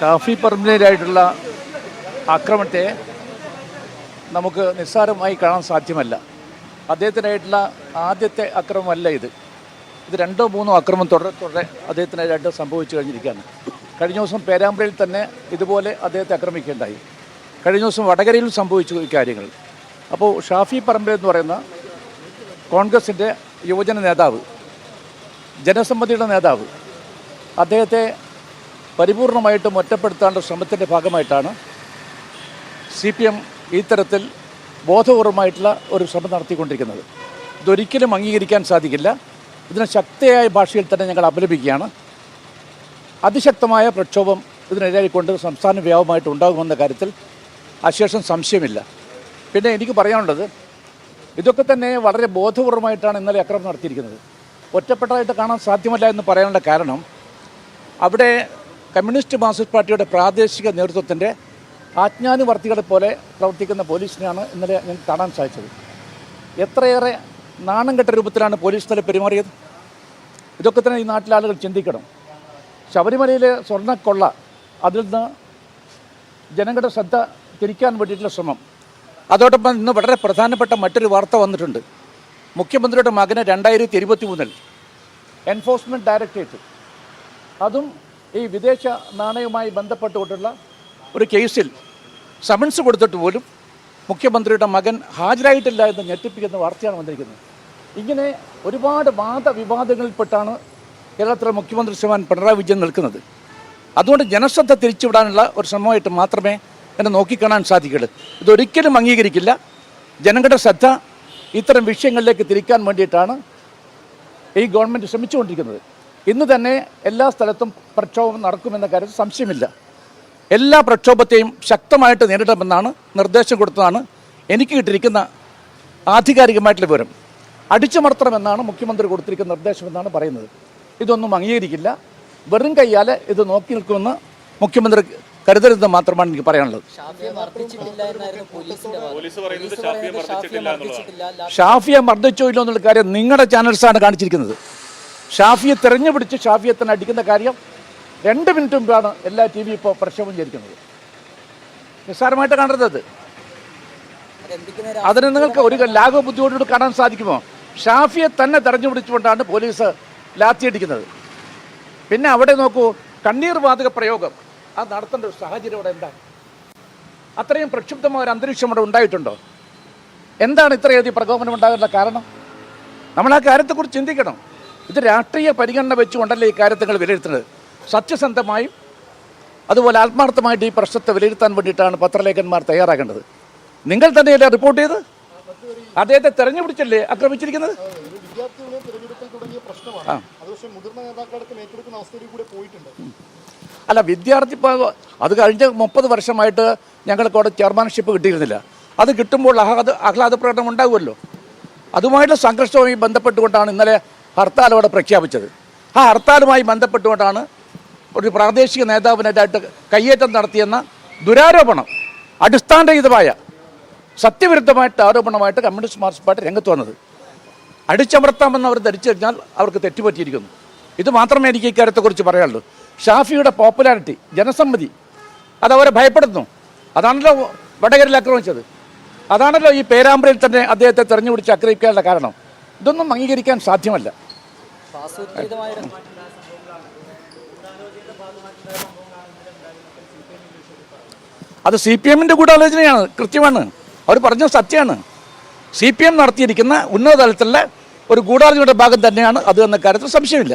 ഷാഫി പറമ്പിനായിട്ടുള്ള ആക്രമണത്തെ നമുക്ക് നിസ്സാരമായി കാണാൻ സാധ്യമല്ല. അദ്ദേഹത്തിനായിട്ടുള്ള ആദ്യത്തെ അക്രമമല്ല ഇത്. ഇത് രണ്ടോ മൂന്നോ അക്രമം തുടരെ തുടരെ അദ്ദേഹത്തിനായിട്ട് സംഭവിച്ചു കഴിഞ്ഞിരിക്കുകയാണ്. കഴിഞ്ഞ ദിവസം പേരാമ്പ്രയിൽ തന്നെ ഇതുപോലെ അദ്ദേഹത്തെ ആക്രമിക്കുകയുണ്ടായി. കഴിഞ്ഞ ദിവസം വടകരയിലും സംഭവിച്ചു ഈ കാര്യങ്ങൾ. അപ്പോൾ ഷാഫി പറമ്പിൽ എന്ന് പറയുന്ന കോൺഗ്രസിന്റെ യുവജന നേതാവ് ജനസമ്മതിയുടെ നേതാവ് അദ്ദേഹത്തെ പരിപൂർണമായിട്ടും ഒറ്റപ്പെടുത്താനുള്ള ശ്രമത്തിന്റെ ഭാഗമായിട്ടാണ് സി പി എം ഇത്തരത്തിൽ തരത്തിൽ ബോധപൂർവമായിട്ടുള്ള ഒരു ശ്രമം നടത്തിക്കൊണ്ടിരിക്കുന്നത്. ഇതൊരിക്കലും അംഗീകരിക്കാൻ സാധിക്കില്ല. ഇതിനെ ശക്തിയായ ഭാഷയിൽ തന്നെ ഞങ്ങൾ അപലപിക്കുകയാണ്. അതിശക്തമായ പ്രക്ഷോഭം ഇതിനെതിരായിക്കൊണ്ട് സംസ്ഥാന വ്യാപകമായിട്ട് ഉണ്ടാകുമെന്ന കാര്യത്തിൽ അശേഷം സംശയമില്ല. പിന്നെ എനിക്ക് പറയാനുള്ളത് ഇതൊക്കെ തന്നെ വളരെ ബോധപൂർവമായിട്ടാണ് ഇന്നലെ അക്രമം നടത്തിയിരിക്കുന്നത്. ഒറ്റപ്പെട്ടതായിട്ട് കാണാൻ സാധ്യമല്ല എന്ന് പറയാനുള്ള കാരണം അവിടെ കമ്മ്യൂണിസ്റ്റ് മാർക്സിസ്റ്റ് പാർട്ടിയുടെ പ്രാദേശിക നേതൃത്വത്തിന്റെ ആജ്ഞാനുവർത്തികളെ പോലെ പ്രവർത്തിക്കുന്ന പോലീസിനെയാണ് ഇന്നലെ ഞാൻ കാണാൻ സാധിച്ചത്. എത്രയേറെ നാണം കെട്ട രൂപത്തിലാണ് പോലീസ് ഇന്നലെ പെരുമാറിയത്? ഇതൊക്കെ തന്നെ ഈ നാട്ടിലെ ആളുകൾ ചിന്തിക്കണം. ശബരിമലയിലെ സ്വർണക്കൊള്ള അതിൽ നിന്ന് ജനങ്ങളുടെ ശ്രദ്ധ തിരിക്കാൻ വേണ്ടിയിട്ടുള്ള ശ്രമം. അതോടൊപ്പം ഇന്ന് വളരെ പ്രധാനപ്പെട്ട മറ്റൊരു വാർത്ത വന്നിട്ടുണ്ട്. മുഖ്യമന്ത്രിയുടെ മകന് രണ്ടായിരത്തി ഇരുപത്തി മൂന്നിൽ എൻഫോഴ്സ്മെന്റ് ഡയറക്ടറേറ്റ്. അതും ഈ വിദേശ നാണയവുമായി ബന്ധപ്പെട്ടുകൊണ്ടുള്ള ഒരു കേസിൽ സമൻസ് കൊടുത്തിട്ട് പോലും മുഖ്യമന്ത്രിയുടെ മകൻ ഹാജരായിട്ടില്ല എന്ന് ഞെട്ടിപ്പിക്കുന്ന വാർത്തയാണ് വന്നിരിക്കുന്നത്. ഇങ്ങനെ ഒരുപാട് വാദവിവാദങ്ങളിൽപ്പെട്ടാണ് കേരളത്തിലെ മുഖ്യമന്ത്രി ശ്രീമാൻ പിണറായി വിജയൻ നിൽക്കുന്നത്. അതുകൊണ്ട് ജനശ്രദ്ധ തിരിച്ചുവിടാനുള്ള ഒരു ശ്രമമായിട്ട് മാത്രമേ എന്നെ നോക്കിക്കാണാൻ സാധിക്കുള്ളൂ. ഇതൊരിക്കലും അംഗീകരിക്കില്ല. ജനങ്ങളുടെ ശ്രദ്ധ ഇത്തരം വിഷയങ്ങളിലേക്ക് തിരിക്കാൻ വേണ്ടിയിട്ടാണ് ഈ ഗവൺമെന്റ് ശ്രമിച്ചുകൊണ്ടിരിക്കുന്നത്. ഇന്ന് തന്നെ എല്ലാ സ്ഥലത്തും പ്രക്ഷോഭം നടക്കുമെന്ന കാര്യത്തിൽ സംശയമില്ല. എല്ലാ പ്രക്ഷോഭത്തെയും ശക്തമായിട്ട് നേരിടണമെന്നാണ് നിർദ്ദേശം കൊടുത്തതാണ് എനിക്ക് കിട്ടിയിരിക്കുന്ന ആധികാരികമായിട്ടുള്ള വിവരം. അടിച്ചമർത്തണമെന്നാണ് മുഖ്യമന്ത്രി കൊടുത്തിരിക്കുന്ന നിർദ്ദേശമെന്നാണ് പറയുന്നത്. ഇതൊന്നും അംഗീകരിക്കില്ല. വെറും കയ്യാൽ ഇത് നോക്കി നിൽക്കുമെന്ന് മുഖ്യമന്ത്രി കരുതരുതെന്ന് മാത്രമാണ് എനിക്ക് പറയാനുള്ളത്. ഷാഫിയെ മർദ്ദിച്ചോ ഇല്ലോ എന്നുള്ള കാര്യം നിങ്ങളുടെ ചാനൽസാണ് കാണിച്ചിരിക്കുന്നത്. ഷാഫിയെ തെരഞ്ഞു പിടിച്ച് ഷാഫിയെ തന്നെ അടിക്കുന്ന കാര്യം രണ്ട് മിനിറ്റ് മുമ്പാണ് എല്ലാ ടി വി ഇപ്പോൾ പ്രക്ഷേപം ചെയ്തിരിക്കുന്നത്. നിസ്സാരമായിട്ട് കാണരുത് അതിന് നിങ്ങൾക്ക് ഒരു ലാഘവ ബുദ്ധിയോടുകൂടി കാണാൻ സാധിക്കുമോ? ഷാഫിയെ തന്നെ തെരഞ്ഞു പിടിച്ചുകൊണ്ടാണ് പോലീസ് ലാത്തിയടിക്കുന്നത്. പിന്നെ അവിടെ നോക്കൂ കണ്ണീർ വാതക പ്രയോഗം. അത് നടത്തേണ്ട ഒരു സാഹചര്യം അവിടെ എന്താ അത്രയും പ്രക്ഷുബ്ധമായ ഒരു അന്തരീക്ഷം അവിടെ ഉണ്ടായിട്ടുണ്ടോ? എന്താണ് ഇത്രയധികം പ്രകോപനം ഉണ്ടാകാനുള്ള കാരണം? നമ്മൾ ആ കാര്യത്തെക്കുറിച്ച് ചിന്തിക്കണം. ഇത് രാഷ്ട്രീയ പരിഗണന വെച്ചുകൊണ്ടല്ലേ ഈ കാര്യത്തെ വിലയിരുത്തുന്നത്? സത്യസന്ധമായും അതുപോലെ ആത്മാർത്ഥമായിട്ട് ഈ പ്രശ്നത്തെ വിലയിരുത്താൻ വേണ്ടിയിട്ടാണ് പത്രലേഖന്മാർ തയ്യാറാക്കേണ്ടത്. നിങ്ങൾ തന്നെയല്ലേ റിപ്പോർട്ട് ചെയ്ത് അദ്ദേഹത്തെ തെരഞ്ഞുപിടിച്ചല്ലേ ആക്രമിച്ചിരിക്കുന്നത്? അല്ല വിദ്യാർത്ഥി അത് കഴിഞ്ഞ മുപ്പത് വർഷമായിട്ട് ഞങ്ങൾക്ക് അവിടെ ചെയർമാൻഷിപ്പ് കിട്ടിയിരുന്നില്ല. അത് കിട്ടുമ്പോൾ ആഹ്ലാദ ആഹ്ലാദ പ്രകടനം ഉണ്ടാകുമല്ലോ അതുമായിട്ടുള്ള സംഘർഷവുമായി ബന്ധപ്പെട്ടുകൊണ്ടാണ് ഇന്നലെ ഹർത്താൽ അവിടെ പ്രഖ്യാപിച്ചത്. ആ ഹർത്താലുമായി ബന്ധപ്പെട്ടുകൊണ്ടാണ് ഒരു പ്രാദേശിക നേതാവിനെതിരായിട്ട് കയ്യേറ്റം നടത്തിയെന്ന ദുരാരോപണം അടിസ്ഥാനരഹിതമായ സത്യവിരുദ്ധമായിട്ട് ആരോപണമായിട്ട് കമ്മ്യൂണിസ്റ്റ് മാർക്സ് പാർട്ടി രംഗത്ത് വന്നത്. അടിച്ചമർത്താമെന്ന് അവർ ധരിച്ചു കഴിഞ്ഞാൽ അവർക്ക് തെറ്റുപറ്റിയിരിക്കുന്നു. ഇത് മാത്രമേ എനിക്ക് ഇക്കാര്യത്തെക്കുറിച്ച് പറയാനുള്ളൂ. ഷാഫിയുടെ പോപ്പുലാരിറ്റി ജനസമ്മതി അവരെ ഭയപ്പെടുന്നു അതാണല്ലോ വടകരയിൽ ആക്രമിച്ചത്. അതാണല്ലോ ഈ പേരാമ്പ്രയിൽ തന്നെ അദ്ദേഹത്തെ തെരഞ്ഞുപിടിച്ച് ആക്രമിക്കാനുള്ള കാരണം. ഇതൊന്നും അംഗീകരിക്കാൻ സാധ്യമല്ല. അത് സി പി എമ്മിന്റെ ഗൂഢാലോചനയാണ് കൃത്യമാണ്. അവർ പറഞ്ഞ സത്യമാണ്. സി പി എം നടത്തിയിരിക്കുന്ന ഉന്നത തലത്തിലുള്ള ഒരു ഗൂഢാലോചനയുടെ ഭാഗം തന്നെയാണ് അത് എന്ന കാര്യത്തിൽ സംശയമില്ല.